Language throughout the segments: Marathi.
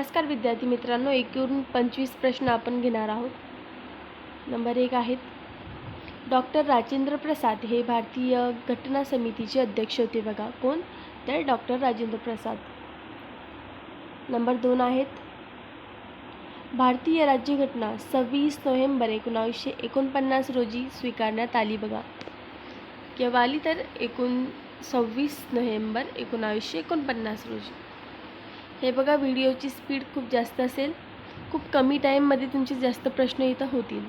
नमस्कार विद्यार्थी मित्रांनो एकूण पंचवीस प्रश्न आपण घेणार आहोत. नंबर एक आहेत डॉक्टर राजेंद्र प्रसाद हे भारतीय घटना समितीचे अध्यक्ष होते बघा. कोण? तर डॉक्टर राजेंद्र प्रसाद. नंबर दोन आहेत भारतीय राज्यघटना सव्वीस नोव्हेंबर एकोणावीसशे एकोणपन्नास रोजी स्वीकारण्यात आली बघा. केव्हा आली तर? एकूण सव्वीस नोव्हेंबर एकोणावीसशे एकोणपन्नास रोजी. हे बघा व्हिडिओची स्पीड खूप जास्त असेल. खूप कमी टाईममध्ये तुमचे जास्त प्रश्न इथं होतील.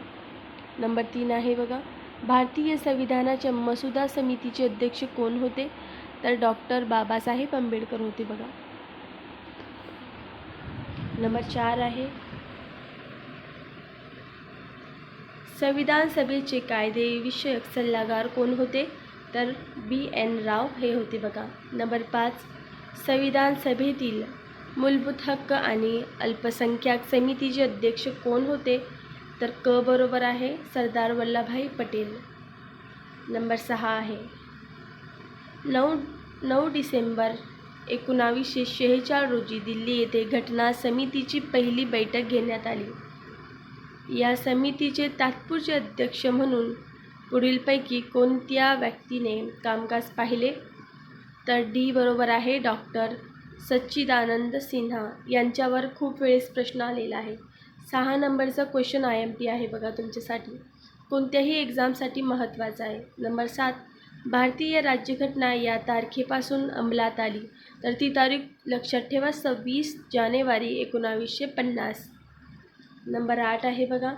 नंबर तीन आहे बघा भारतीय संविधानाच्या मसुदा समितीचे अध्यक्ष कोण होते? तर डॉक्टर बाबासाहेब आंबेडकर होते बघा. नंबर चार आहे संविधान सभेचे कायदे विषयक सल्लागार कोण होते? तर बी एन राव हे होते बघा. नंबर पाच संविधान सभेतील मूलभूत हक्क आणि अल्पसंख्याक समितीचे अध्यक्ष कोण होते? तर क बरोबर आहे सरदार वल्लभभाई पटेल. नंबर सहा आहे. नऊ नऊ डिसेंबर एकोणावीसशे शेहेचाळ रोजी दिल्ली येथे घटना समितीची पहिली बैठक घेण्यात आली. या समितीचे तात्पुरचे अध्यक्ष म्हणून पुढीलपैकी कोणत्या व्यक्तीने कामकाज पाहिले? तर डी बरोबर आहे डॉक्टर सच्चिदानंद सिन्हा यांच्यावर खूप वेळेस प्रश्न आलेला आहे. सहा नंबरचा क्वेश्चन आय एम पी आहे बघा तुमच्यासाठी. कोणत्याही एक्झामसाठी महत्त्वाचा आहे. नंबर सात भारतीय राज्यघटना या तारखेपासून अंमलात आली. तर ती तारीख लक्षात ठेवा सव्वीस जानेवारी एकोणावीसशे पन्नास. नंबर आठ आहे बघा.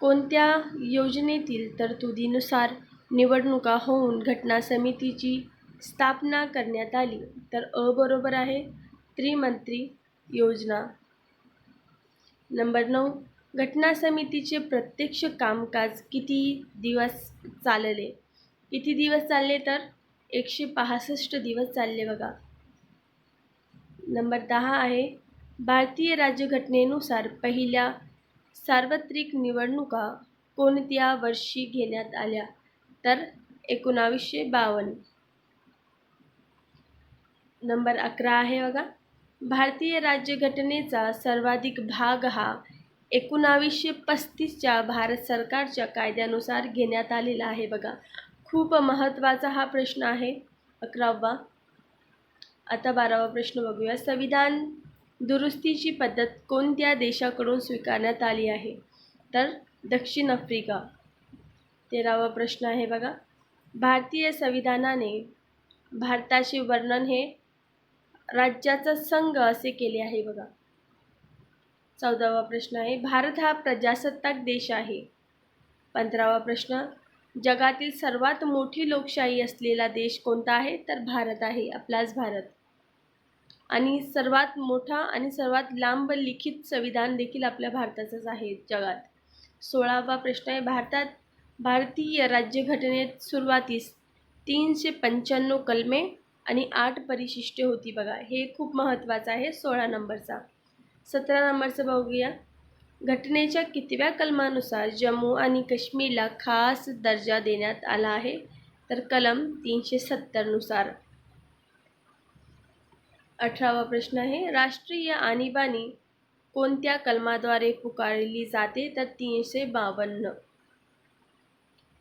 कोणत्या योजनेतील तरतुदीनुसार निवडणुका होऊन घटना समितीची स्थापना करण्यात आली. तर अ बरोबर आहे. त्रिमंत्री योजना. नंबर नऊ. घटना समितीचे प्रत्यक्ष कामकाज किती दिवस चालले? किती दिवस चालले तर? एकशे पासष्ट दिवस चालले बघा. नंबर दहा आहे. भारतीय राज्यघटनेनुसार पहिल्या सार्वत्रिक निवडणुका कोणत्या वर्षी घेण्यात आल्या? तर एकोणावीसशे बावन्न. नंबर अकरा आहे बघा. भारतीय राज्यघटनेचा सर्वाधिक भाग हा एकोणावीसशे पस्तीसच्या भारत सरकारच्या कायद्यानुसार घेण्यात आलेला आहे बघा. खूप महत्त्वाचा हा प्रश्न आहे. अकरावा. आता बारावा प्रश्न बघूया. संविधान दुरुस्तीची पद्धत कोणत्या देशाकडून स्वीकारण्यात आली आहे? तर दक्षिण आफ्रिका. तेरावा प्रश्न आहे बघा. भारतीय संविधानाने भारताचे वर्णन हे राज्याचा संघ असे केले आहे बघा. चौदावा प्रश्न आहे भारत हा प्रजासत्ताक देश आहे. पंधरावा प्रश्न जगातील सर्वात मोठी लोकशाही असलेला देश कोणता आहे? तर भारत आहे आपलाच भारत. आणि सर्वात मोठा आणि सर्वात लांब लिखित संविधान देखील आपल्या भारताचंच आहे जगात. सोळावा प्रश्न आहे भारतात भारतीय राज्यघटनेत सुरुवातीस तीनशे पंच्याण्णव कलमे आणि आठ परिशिष्टे होती बघा. हे खूप महत्त्वाचं आहे सोळा नंबरचा. सतरा नंबरचं बघूया. घटनेच्या कितव्या कलमानुसार जम्मू आणि काश्मीरला खास दर्जा देण्यात आला आहे? तर कलम तीनशे सत्तरनुसार. अठरावा प्रश्न आहे राष्ट्रीय आणीबाणी कोणत्या कलमाद्वारे पुकारली जाते? तर तीनशे बावन्न.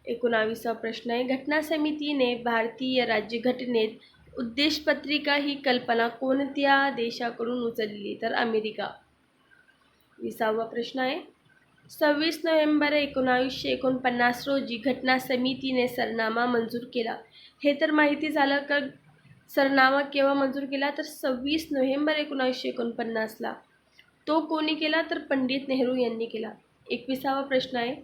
एकोणावीसा प्रश्न आहे घटना समितीने भारतीय राज्यघटनेत उद्देशपत्रिका ही कल्पना कोणत्या देशाकडून उचलली? तर अमेरिका. विसावा प्रश्न आहे. सव्वीस नोव्हेंबर एकोणावीसशे एकोणपन्नास रोजी घटना समितीने सरनामा मंजूर केला. हे तर माहिती झालं का? सरनामा केव्हा मंजूर केला? तर सव्वीस नोव्हेंबर एकोणावीसशे एकोणपन्नासला. तो कोणी केला? तर पंडित नेहरू यांनी केला. एकविसावा प्रश्न आहे.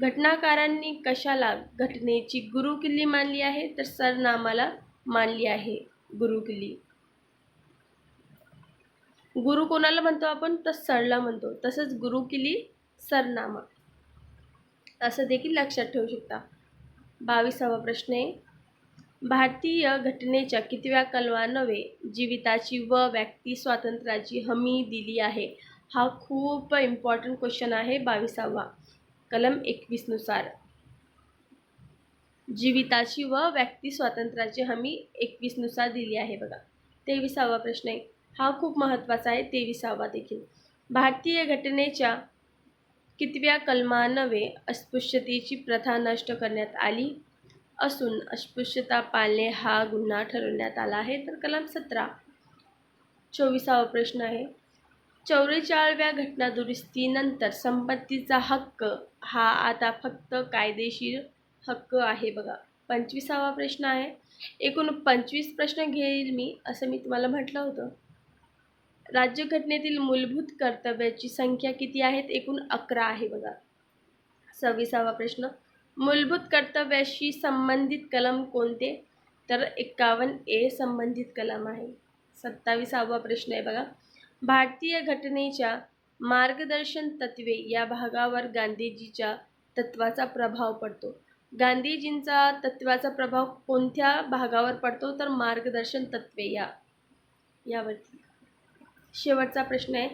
घटनाकारांनी कशाला घटनेची गुरुकिल्ली मानली आहे? तर सरनामाला मानली आहे गुरुकिल्ली. गुरु कोणाला म्हणतो आपण? तर सरला म्हणतो. तसंच गुरुकिली सरनामा. असं देखील लक्षात ठेवू शकता. बावीसावा प्रश्न आहे. भारतीय घटनेच्या कितव्या कलवानवे जीविताची व व्यक्ती स्वातंत्र्याची हमी दिली आहे? हा खूप इम्पॉर्टंट क्वेश्चन आहे बावीसावा. कलम एकवीसनुसार. जीविताची व व्यक्ती स्वातंत्र्याची हमी एकवीसनुसार दिली आहे बघा. तेविसावा प्रश्न आहे. हा खूप महत्त्वाचा आहे तेविसावा देखील. भारतीय घटनेच्या कितव्या कलमानवे अस्पृश्यतेची प्रथा नष्ट करण्यात आली असून अस्पृश्यता पाळणे हा गुन्हा ठरवण्यात आला आहे तर कलम सतरा. चोवीसावा प्रश्न आहे. चौवेचाळव्या घटना दुरुस्तीनंतर संपत्तीचा हक्क हा आता फक्त कायदेशीर हक्क आहे बघा. पंचवीसावा प्रश्न आहे. एकूण पंचवीस प्रश्न घेईल मी असं मी तुम्हाला म्हटलं होतं. राज्यघटनेतील मूलभूत कर्तव्याची संख्या किती आहेत? एकूण अकरा आहे बघा. सव्वीसावा प्रश्न. मूलभूत कर्तव्याशी संबंधित कलम कोणते? तर एक्कावन्न ए संबंधित कलम आहे. सत्तावीसावा प्रश्न आहे बघा. भारतीय घटनेच्या मार्गदर्शन तत्वे या भागावर गांधीजीच्या तत्वाचा प्रभाव पडतो. गांधीजींचा तत्वाचा प्रभाव कोणत्या भागावर पडतो? तर मार्गदर्शन तत्वे या यावरती. शेवटचा प्रश्न आहे.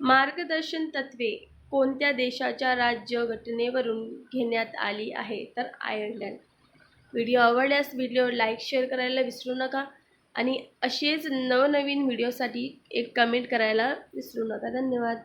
मार्गदर्शन तत्वे कोणत्या देशाच्या राज्य घटनेवरून घेण्यात आली आहे? तर आयर्लंड. व्हिडिओ आवडल्यास व्हिडिओ लाईक शेअर करायला विसरू नका आणि असेच नवनवीन व्हिडिओसाठी एक कमेंट करायला विसरू नका. धन्यवाद.